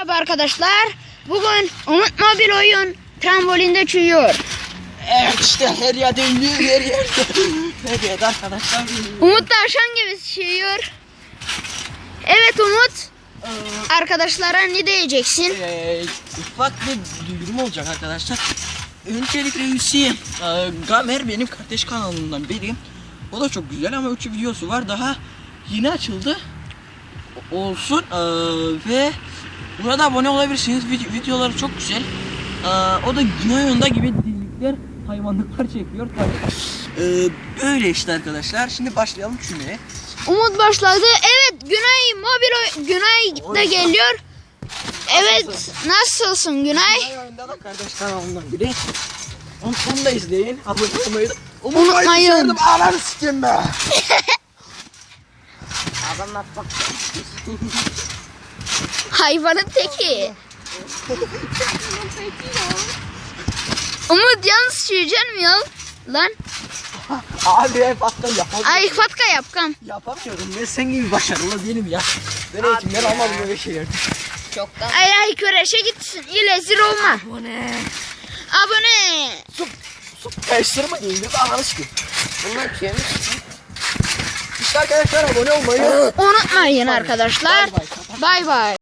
Merhaba arkadaşlar. Bugün Umut Mobil Oyun trambolinde çürüyor. Evet işte her yerde ünlü her yerde. Her yerde arkadaşlar. Umut tavşan gibi çürüyor. Evet Umut. Arkadaşlara ne diyeceksin? Ee, ufak bir duyurum olacak arkadaşlar. Öncelikle Hüseyin. Ee, Gamer benim kardeş kanalımdan biri. O da çok güzel ama 3 videosu var. Daha yeni açıldı. Olsun. Ee, ve burada abone olabilirsiniz. Vid- videoları çok güzel. Ee, o da Güney Yolunda gibi dizilikler, hayvanlıklar çekiyor. Tabii. Ee, böyle işte arkadaşlar. Şimdi başlayalım şuraya. Umut başladı. Evet Günay Mobil Günay da geliyor. Evet nasılsın Günay? Güney Yolunda da kardeş kanalımdan biri. Onu, onu da izleyin. Abone olmayı da Unutmayın. Ananı sikeyim be. Adamlar bak. Hayvanın teki. Umut yalnız süreceksin mi ya? Lan. Abi hep attan yapamıyorum. Ay fatka yap kam. Yapamıyorum. Ben sen gibi başarılı değilim ya. Ben eğitimden almadım böyle şeyler. Ay ay köreşe gitsin. İlezir olma. Abone. Abone. Su, su kaysırma değil. De ananı sikeyim. Bunlar kim? İşte arkadaşlar abone olmayı. Unutmayın arkadaşlar. Bay bay.